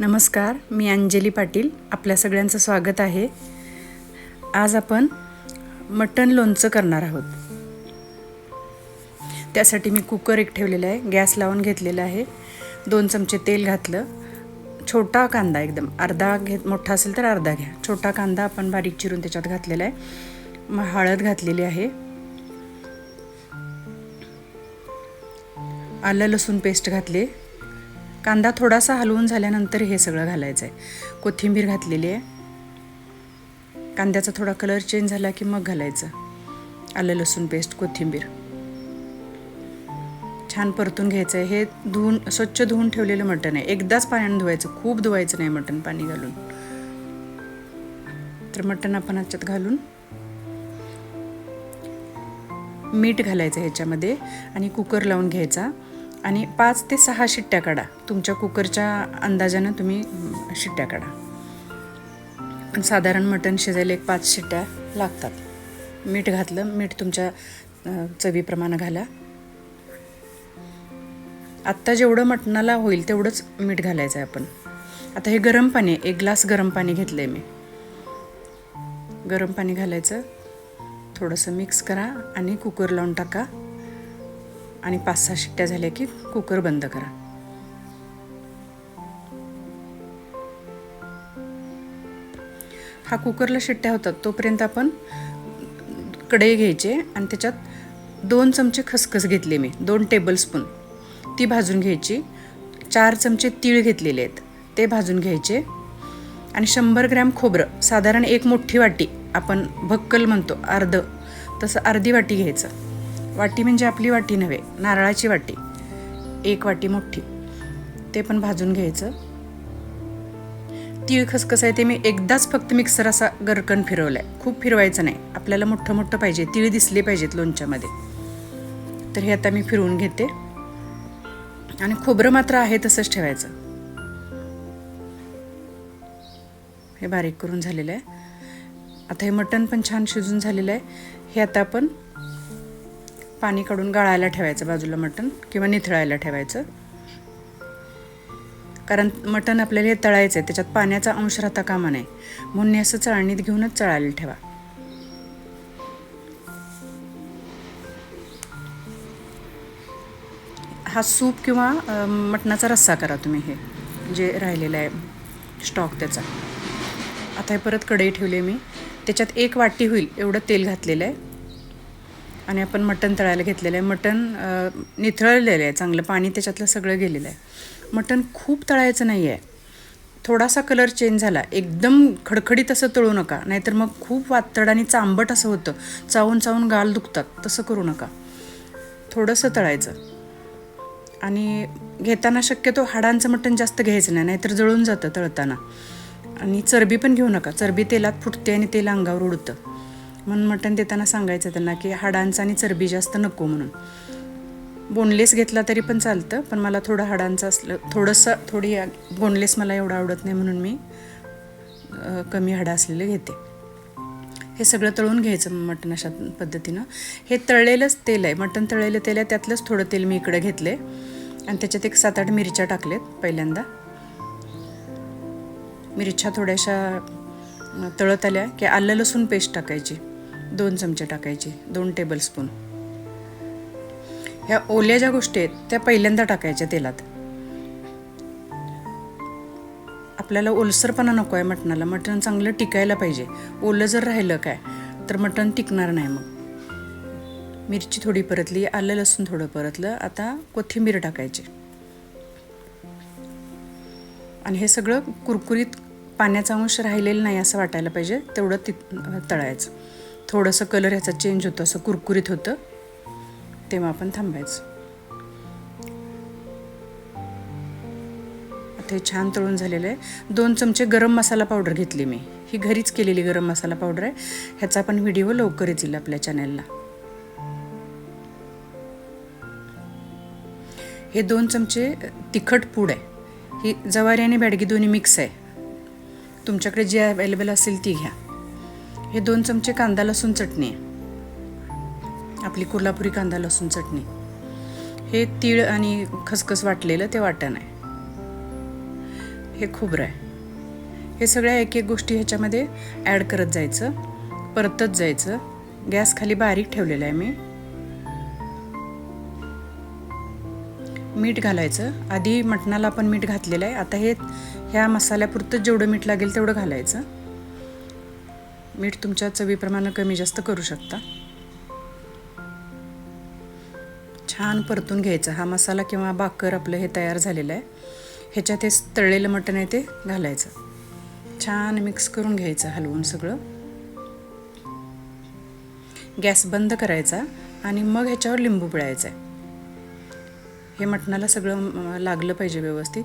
नमस्कार मी अंजली पाटील. आपल्या सगळ्यांचं स्वागत आहे. आज आपण मटण लोणचं करणार आहोत. त्यासाठी मी कुकर एक ठेवलेला आहे. गॅस लावून घेतलेला आहे. दोन चमचे तेल घातलं. छोटा कांदा एकदम. अर्धा घेत मोठा असेल तर अर्धा घ्या. छोटा कांदा आपण बारीक चिरून त्याच्यात घातलेला आहे. मग हळद घातलेली आहे. आलं लसूण पेस्ट घातले. कांदा थोडासा हलवून झाल्यानंतर हे सगळं घालायचं आहे. कोथिंबीर घातलेली आहे. कांद्याचा थोडा कलर चेंज झाला की मग घालायचं. आलं लसूण पेस्ट कोथिंबीर. छान परतून घ्यायचं आहे. हे धुवून स्वच्छ धुवून ठेवलेलं मटण आहे. एकदाच पाण्याने धुवायचं. खूप धुवायचं नाही मटण पाणी घालून. तर मटण आपण ह्याच्यात घालून मीठ घालायचं ह्याच्यामध्ये आणि कुकर लावून घ्यायचा. आणि पाच ते सहा शिट्ट्या काढा. तुमच्या कुकरच्या अंदाजानं तुम्ही शिट्ट्या काढा. पण साधारण मटण शिजायला एक पाच शिट्ट्या लागतात. मीठ घातलं मीठ तुमच्या चवीप्रमाणे घाला. आत्ता जेवढं मटणाला होईल तेवढंच मीठ घालायचं आहे आपण. आता हे गरम पाणी एक ग्लास गरम पाणी घेतलं आहे मी. गरम पाणी घालायचं. थोडंसं मिक्स करा आणि कुकर लावून टाका. आणि पाच सहा शिट्ट्या झाल्या की कुकर बंद करा. हा कुकरला शिट्ट्या होतात तोपर्यंत आपण कढई घ्यायचे आणि त्याच्यात दोन चमचे खसखस घेतले मी दोन टेबलस्पून ती भाजून घ्यायची. चार चमचे तीळ घेतलेले आहेत ते भाजून घ्यायचे. आणि शंभर ग्रॅम खोबरं साधारण एक मोठी वाटी आपण भक्कल म्हणतो अर्ध. तसं अर्धी वाटी घ्यायचं. वाटी म्हणजे आपली वाटी नव्हे नारळाची वाटी. एक वाटी मोठी. ते पण भाजून घ्यायचं. तीळ खसखस आहे ते मी एकदाच फक्त मिक्सर असा गरकन फिरवलाय. खूप फिरवायचं नाही. आपल्याला मोठं मोठं पाहिजे. तीळ दिसले पाहिजेत लोणच्यामध्ये. तर हे आता मी फिरवून घेते. आणि खोबरं मात्र आहे तसंच ठेवायचं. हे बारीक करून झालेलं आहे. आता हे मटण पण छान शिजून झालेलं आहे. हे आता आपण पाणी काढून गाळायला ठेवायचं बाजूला मटण किंवा निथळायला ठेवायचं. कारण मटण आपल्याला हे तळायचं आहे त्याच्यात पाण्याचा अंश राहता कामा नये. म्हणून असं चाळणीत घेऊनच चळायला ठेवा. हा सूप किंवा मटणाचा रस्सा करा तुम्ही हे जे राहिलेलं आहे स्टॉक त्याचा. आता हे परत कढई ठेवली मी. त्याच्यात एक वाटी होईल एवढं तेल घातलेलं आहे. आणि आपण मटण तळायला घेतलेलं आहे. मटण निथळलेलं आहे. चांगलं पाणी त्याच्यातलं सगळं गेलेलं आहे. मटण खूप तळायचं नाही आहे थोडासा कलर चेंज झाला. एकदम खडखडीत असं तळू नका. नाहीतर मग खूप वातड आणि चांबट असं होतं. चावून चावून गाल दुखतात. तसं करू नका. थोडंसं तळायचं. आणि घेताना शक्यतो हाडांचं मटण जास्त घ्यायचं नाही. नाहीतर जळून जातं तळताना. आणि चरबी पण घेऊ नका. चरबी तेलात फुटते आणि तेल अंगावर उडतं. म्हणून मटण देताना सांगायचं त्यांना की हाडांचं आणि चरबी जास्त नको म्हणून. बोनलेस घेतला तरी पण चालतं पण मला थोडं हाडांचं असलं थोडंसं थोडी बोनलेस मला एवढं आवडत नाही म्हणून मी कमी हाडं असलेले घेते. हे सगळं तळून घ्यायचं मटण अशा पद्धतीनं. हे तळलेलंच तेल आहे. मटण तळलेलं तेल आहे त्यातलंच थोडं तेल मी इकडे घेतले आणि त्याच्यात एक सात आठ मिरच्या टाकलेत पहिल्यांदा. मिरच्या थोड्याशा तळत आल्या की आलं लसूण पेस्ट टाकायची. दोन चमचे टाकायचे दोन टेबलस्पून ह्या ओल्या ज्या गोष्टी आहेत त्या पहिल्यांदा टाकायच्या तेलात. आपल्याला ओलसरपणा नको आहे मटणाला मटण चांगलं टिकायला पाहिजे. ओलं जर राहिलं काय तर मटण टिकणार नाही मग. मिरची थोडी परतली आलं लसूण थोडं परतलं आता कोथिंबीर टाकायची. आणि हे सगळं कुरकुरीत पाण्याचा अंश राहिलेलं नाही असं वाटायला पाहिजे तेवढं ति तळायचं. थोडंसं कलर ह्याचा चेंज होतं असं कुरकुरीत होतं. तेव्हा आपण थांबायचं. आता हे छान तळून झालेलं आहे. दोन चमचे गरम मसाला पावडर घेतली मी. ही घरीच केलेली गरम मसाला पावडर आहे. ह्याचा पण व्हिडिओ लवकरच येईल आपल्या चॅनलला. हे दोन चमचे तिखट पूड आहे. ही जवारी आणि बॅडगी दोन्ही मिक्स आहे. तुमच्याकडे जी अवेलेबल असेल ती घ्या. हे दोन चमचे कांदा लसूण चटणी आहे. आपली कोल्हापुरी कांदा लसूण चटणी. हे तीळ आणि खसखस वाटलेलं ते वाटण आहे. हे खोबरं आहे. हे सगळ्या एक एक गोष्टी ह्याच्यामध्ये ॲड करत जायचं. परतत जायचं. गॅस खाली बारीक ठेवलेला आहे मी. मीठ घालायचं. आधी मटणाला आपण मीठ घातलेलं आहे. आता हे ह्या मसाल्यापुरतं जेवढं मीठ लागेल तेवढं घालायचं. मीठ तुमच्या चवीप्रमाणे कमी जास्त करू शकता. छान परतून घ्यायचं. हा मसाला किंवा बाकर आपलं हे तयार झालेलं आहे. ह्याच्यात हे तळलेलं मटण आहे ते घालायचं. छान मिक्स करून घ्यायचं हलवून सगळं. गॅस बंद करायचा आणि मग ह्याच्यावर लिंबू पिळायचा आहे. हे मटणाला सगळं लागलं पाहिजे व्यवस्थित.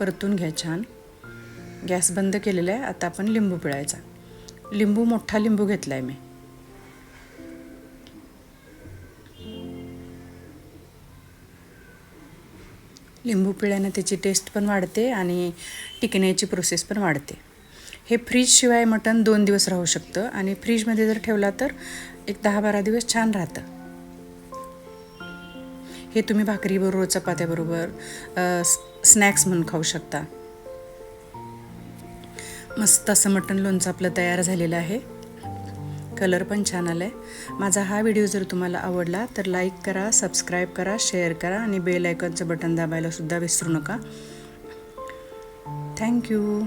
परतून घ्या छान. गॅस बंद केलेला आहे. आता आपण लिंबू पिळायचा. लिंबू मोठा लिंबू घेतला आहे मी. लिंबू पिळ्यानं त्याची टेस्ट पण वाढते आणि टिकण्याची प्रोसेस पण वाढते. हे फ्रीजशिवाय मटण दोन दिवस राहू शकतं आणि फ्रीजमध्ये जर ठेवला तर एक दहा बारा दिवस छान राहतं. हे तुम्ही भाकरीबरोबर चपात्याबरोबर स्नॅक्स म्हणून खाऊ शकता. मस्त असं मटण लोणचं आपलं तयार झालेलं आहे. कलर पण छान आला आहे माझा हा व्हिडिओ जर तुम्हाला आवडला तर लाईक करा सबस्क्राईब करा शेअर करा आणि बेल आयकॉनचं बटन दाबायला सुद्धा विसरू नका. थँक्यू